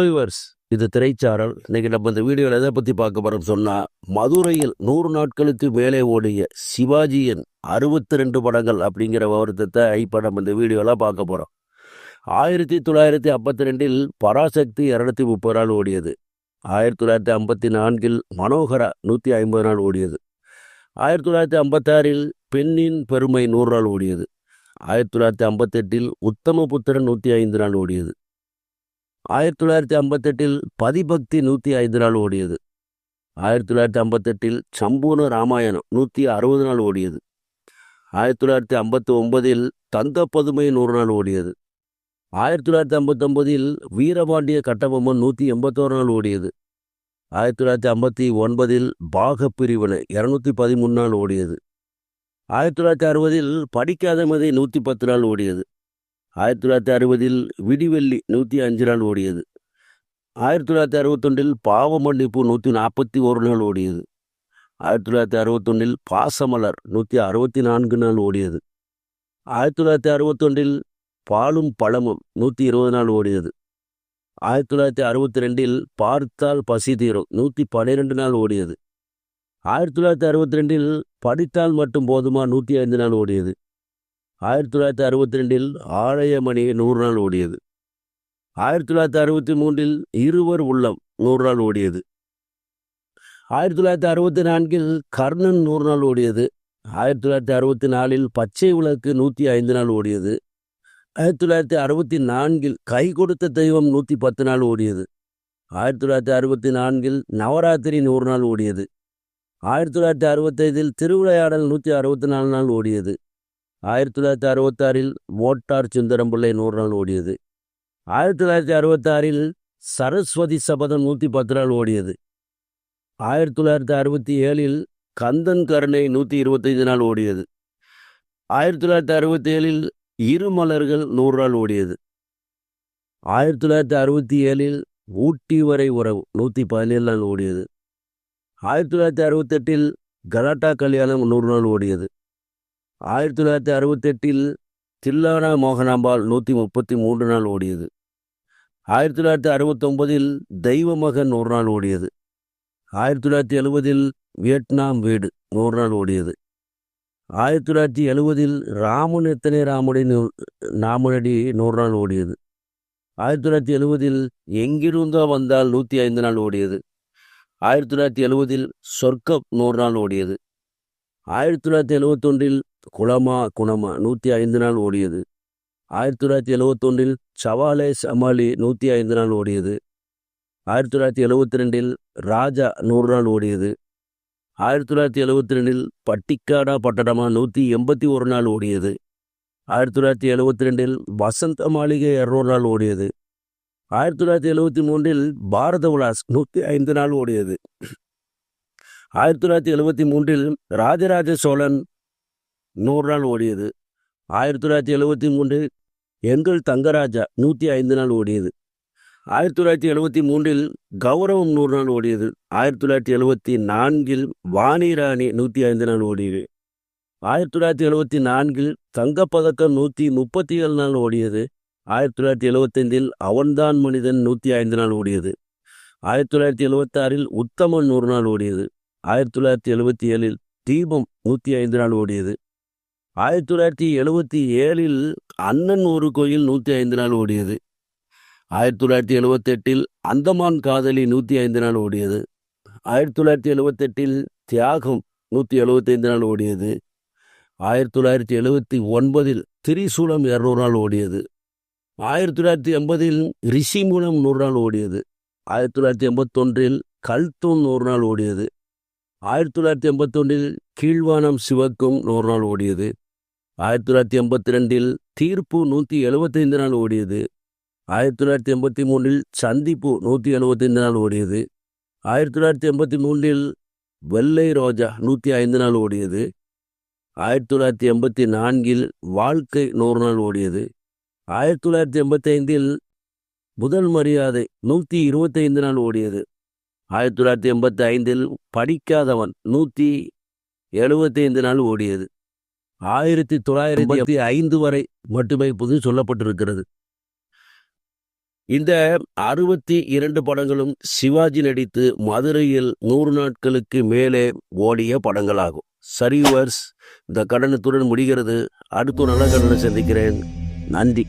Hello இது திரைச்சாரல். இன்னைக்கு நம்ம இந்த வீடியோவில் எதை பற்றி பார்க்க போகிறோம் சொன்னால் மதுரையில் நூறு நாட்களுக்கு மேலே ஓடிய சிவாஜியின் அறுபத்தி ரெண்டு படங்கள் அப்படிங்கிற விவரத்தை இப்போ நம்ம இந்த வீடியோவில் பார்க்க போகிறோம் ஆயிரத்தி தொள்ளாயிரத்தி ஐம்பத்தி ரெண்டில் பராசக்தி இரநூத்தி முப்பது நாள் ஓடியது. ஆயிரத்தி தொள்ளாயிரத்தி ஐம்பத்தி நான்கில் மனோகரா நூற்றி ஐம்பது நாள் ஓடியது. ஆயிரத்தி தொள்ளாயிரத்தி ஐம்பத்தாறில் பெண்ணின் பெருமை நூறு நாள் ஓடியது. ஆயிரத்தி தொள்ளாயிரத்தி ஐம்பத்தெட்டில் உத்தமபுத்திரன் நூற்றி ஐந்து நாள் ஓடியது. ஆயிரத்தி தொள்ளாயிரத்தி ஐம்பத்தெட்டில் பதிபக்தி நூற்றி ஐந்து நாள் ஓடியது. ஆயிரத்தி தொள்ளாயிரத்தி ஐம்பத்தெட்டில் சம்பூர்ண ராமாயணம் நூற்றி அறுபது நாள் ஓடியது. ஆயிரத்தி தொள்ளாயிரத்தி ஐம்பத்தி ஒன்பதில் தந்த பதுமை நூறு நாள் ஓடியது. ஆயிரத்தி தொள்ளாயிரத்தி ஐம்பத்தொம்பதில் வீரபாண்டிய கட்டபொம்மன் நூற்றி எண்பத்தோரு நாள் ஓடியது. ஆயிரத்தி தொள்ளாயிரத்தி ஐம்பத்தி ஒன்பதில் பாக பிரிவினை இரநூத்தி பதிமூணு நாள் ஓடியது. ஆயிரத்தி தொள்ளாயிரத்தி அறுபதில் படிக்காத மதி நூற்றி பத்து நாள் ஓடியது. ஆயிரத்தி தொள்ளாயிரத்தி அறுபதில் விடிவெள்ளி நூற்றி அஞ்சு நாள் ஓடியது. ஆயிரத்தி தொள்ளாயிரத்தி அறுபத்தொன்றில் பாவ மன்னிப்பு நூற்றி நாற்பத்தி ஒரு நாள் ஓடியது. ஆயிரத்தி தொள்ளாயிரத்தி அறுபத்தொன்னில் பாசமலர் நூற்றி அறுபத்தி நான்கு நாள் ஓடியது. ஆயிரத்தி தொள்ளாயிரத்தி அறுபத்தொன்றில் பாலும் பழமும் நூற்றி இருபது நாள் ஓடியது. ஆயிரத்தி தொள்ளாயிரத்தி அறுபத்தி ரெண்டில் பார்த்தால் பசி தீரும் நூற்றி பன்னிரெண்டு நாள் ஓடியது. ஆயிரத்தி தொள்ளாயிரத்தி அறுபத்தி ரெண்டில் படித்தால் மட்டும் போதுமா நூற்றி ஐந்து நாள் ஓடியது. ஆயிரத்தி தொள்ளாயிரத்தி அறுபத்தி ரெண்டில் ஆலயமணி நூறு நாள் ஓடியது. ஆயிரத்தி தொள்ளாயிரத்தி அறுபத்தி மூன்றில் இருவர் உள்ளம் நூறு நாள் ஓடியது. ஆயிரத்தி தொள்ளாயிரத்தி அறுபத்தி நான்கில் கர்ணன் நூறு நாள் ஓடியது. ஆயிரத்தி தொள்ளாயிரத்தி அறுபத்தி நாலில் பச்சை விளக்கு நூற்றி ஐந்து நாள் ஓடியது. ஆயிரத்தி தொள்ளாயிரத்தி அறுபத்தி நான்கில் கை கொடுத்த தெய்வம் நூற்றி பத்து நாள் ஓடியது. ஆயிரத்தி தொள்ளாயிரத்தி அறுபத்தி நான்கில் நவராத்திரி நூறு நாள் ஓடியது. ஆயிரத்தி தொள்ளாயிரத்தி அறுபத்தைந்தில் திருவிளையாடல் நூற்றி அறுபத்தி நாலு நாள் ஓடியது. ஆயிரத்தி தொள்ளாயிரத்தி அறுபத்தாறில் மோட்டார் சுந்தரம்பிள்ளை நூறு நாள் ஓடியது. ஆயிரத்தி தொள்ளாயிரத்தி அறுபத்தாறில் சரஸ்வதி சபதம் நூற்றி பத்து நாள் ஓடியது. ஆயிரத்தி தொள்ளாயிரத்தி அறுபத்தி ஏழில் கந்தன் கருணை நூற்றி இருபத்தைந்து நாள் ஓடியது. ஆயிரத்தி தொள்ளாயிரத்தி அறுபத்தி ஏழில் இருமலர்கள் நூறு நாள் ஓடியது. ஆயிரத்தி தொள்ளாயிரத்தி அறுபத்தி ஏழில் ஊட்டி வரை உறவு நூற்றி பதினேழு நாள் ஓடியது. ஆயிரத்தி தொள்ளாயிரத்தி அறுபத்தெட்டில் கலாட்டா கல்யாணம் நூறு நாள் ஓடியது. ஆயிரத்தி தொள்ளாயிரத்தி அறுபத்தெட்டில் தில்லானா மோகனாம்பாள் நூற்றி முப்பத்தி மூன்று நாள் ஓடியது. ஆயிரத்தி தொள்ளாயிரத்தி அறுபத்தொம்பதில் தெய்வ மகன் நூறு நாள் ஓடியது. ஆயிரத்தி தொள்ளாயிரத்தி எழுபதில் வியட்நாம் வீடு நூறு நாள் ஓடியது. ஆயிரத்தி தொள்ளாயிரத்தி எழுபதில் ராமன் எத்தனை ராமுடைய நாமனடி நூறு நாள் ஓடியது. ஆயிரத்தி தொள்ளாயிரத்தி எழுபதில் எங்கிருந்தோ வந்தால் நூற்றி ஐந்து நாள் ஓடியது. ஆயிரத்தி தொள்ளாயிரத்தி எழுபதில் சொர்க்கம் நூறு நாள் ஓடியது. ஆயிரத்தி தொள்ளாயிரத்தி எழுபத்தொன்றில் குளமா குணமா நூற்றி ஐந்து நாள் ஓடியது. ஆயிரத்தி தொள்ளாயிரத்தி எழுவத்தொன்றில் சவாலே சமாளி நூற்றி ஐந்து நாள் ஓடியது. ஆயிரத்தி தொள்ளாயிரத்தி எழுவத்தி ரெண்டில் ராஜா நூறு நாள் ஓடியது. ஆயிரத்தி தொள்ளாயிரத்தி எழுவத்தி ரெண்டில் பட்டிக்காடா பட்டடமா நூற்றி எண்பத்தி ஒரு நாள் ஓடியது. ஆயிரத்தி தொள்ளாயிரத்தி எழுவத்தி ரெண்டில் வசந்த மாளிகை இரநூறு நாள் ஓடியது. ஆயிரத்தி தொள்ளாயிரத்தி எழுவத்தி மூன்றில் பாரத விலாஸ் நூற்றி ஐந்து நாள் ஓடியது. ஆயிரத்தி தொள்ளாயிரத்தி எழுவத்தி மூன்றில் ராஜராஜ சோழன் நூறு நாள் ஓடியது. ஆயிரத்தி தொள்ளாயிரத்தி எழுபத்தி மூன்றில் எங்கள் தங்கராஜா நூற்றி ஐந்து நாள் ஓடியது. ஆயிரத்தி தொள்ளாயிரத்தி எழுபத்தி மூன்றில் கௌரவம் நூறு நாள் ஓடியது. ஆயிரத்தி தொள்ளாயிரத்தி எழுபத்தி நான்கில் வாணி ராணி நூற்றி ஐந்து நாள் ஓடியது. ஆயிரத்தி தொள்ளாயிரத்தி எழுபத்தி நான்கில் தங்கப்பதக்கம் நூற்றி முப்பத்தி ஏழு நாள் ஓடியது. ஆயிரத்தி தொள்ளாயிரத்தி எழுபத்தைந்தில் அவன்தான் மனிதன் நூற்றி ஐந்து நாள் ஓடியது. ஆயிரத்தி தொள்ளாயிரத்தி எழுபத்தாறில் உத்தமன் நூறு நாள் ஓடியது. ஆயிரத்தி தொள்ளாயிரத்தி எழுபத்தி ஏழில் தீபம் நூற்றி ஐந்து நாள் ஓடியது. ஆயிரத்தி தொள்ளாயிரத்தி எழுபத்தி ஏழில் அண்ணன் ஒரு கோயில் நூற்றி ஐந்து நாள் ஓடியது. ஆயிரத்தி தொள்ளாயிரத்தி எழுபத்தெட்டில் அந்தமான் காதலி நூற்றி ஐந்து நாள் ஓடியது. ஆயிரத்தி தொள்ளாயிரத்தி எழுபத்தெட்டில் தியாகம் நூற்றி எழுபத்தைந்து நாள் ஓடியது. ஆயிரத்தி தொள்ளாயிரத்தி எழுபத்தி ஒன்பதில் திரிசூலம் இரநூறு நாள் ஓடியது. ஆயிரத்தி தொள்ளாயிரத்தி எண்பதில் ரிஷி மூலம் நூறு நாள் ஓடியது. ஆயிரத்தி தொள்ளாயிரத்தி எண்பத்தொன்றில் கல்தூன் நூறு நாள் ஓடியது. ஆயிரத்தி தொள்ளாயிரத்தி எண்பத்தொன்றில் கீழ்வானம் சிவக்கும் நூறு நாள் ஓடியது. ஆயிரத்தி தொள்ளாயிரத்தி எண்பத்தி ரெண்டில் தீர்ப்பு நூற்றி எழுபத்தைந்து நாள் ஓடியது. ஆயிரத்தி தொள்ளாயிரத்தி எண்பத்தி மூணில் சந்திப்பு நூற்றி எழுபத்தைந்து நாள் ஓடியது. ஆயிரத்தி தொள்ளாயிரத்தி எண்பத்தி மூன்றில் வெள்ளை ரோஜா நூற்றி ஐந்து நாள் ஓடியது. ஆயிரத்தி தொள்ளாயிரத்தி எண்பத்தி நான்கில் வாழ்க்கை நூறு நாள் ஓடியது. ஆயிரத்தி தொள்ளாயிரத்தி எண்பத்தி ஐந்தில் முதல் மரியாதை நூற்றி இருபத்தைந்து நாள் ஓடியது. ஆயிரத்தி தொள்ளாயிரத்தி எண்பத்தி ஐந்தில் படிக்காதவன் நூற்றி எழுபத்தைந்து நாள் ஓடியது. ஆயிரத்தி தொள்ளாயிரத்தி ஐந்து வரை மட்டுமே புது சொல்லப்பட்டிருக்கிறது. இந்த அறுபத்தி இரண்டு படங்களும் சிவாஜி நடித்து மதுரையில் நூறு நாட்களுக்கு மேலே ஓடிய படங்களாகும். சரிவர்ஸ் இந்த கடனத்துடன் முடிகிறது. அடுத்த நல்ல கடனை சந்திக்கிறேன். நன்றி.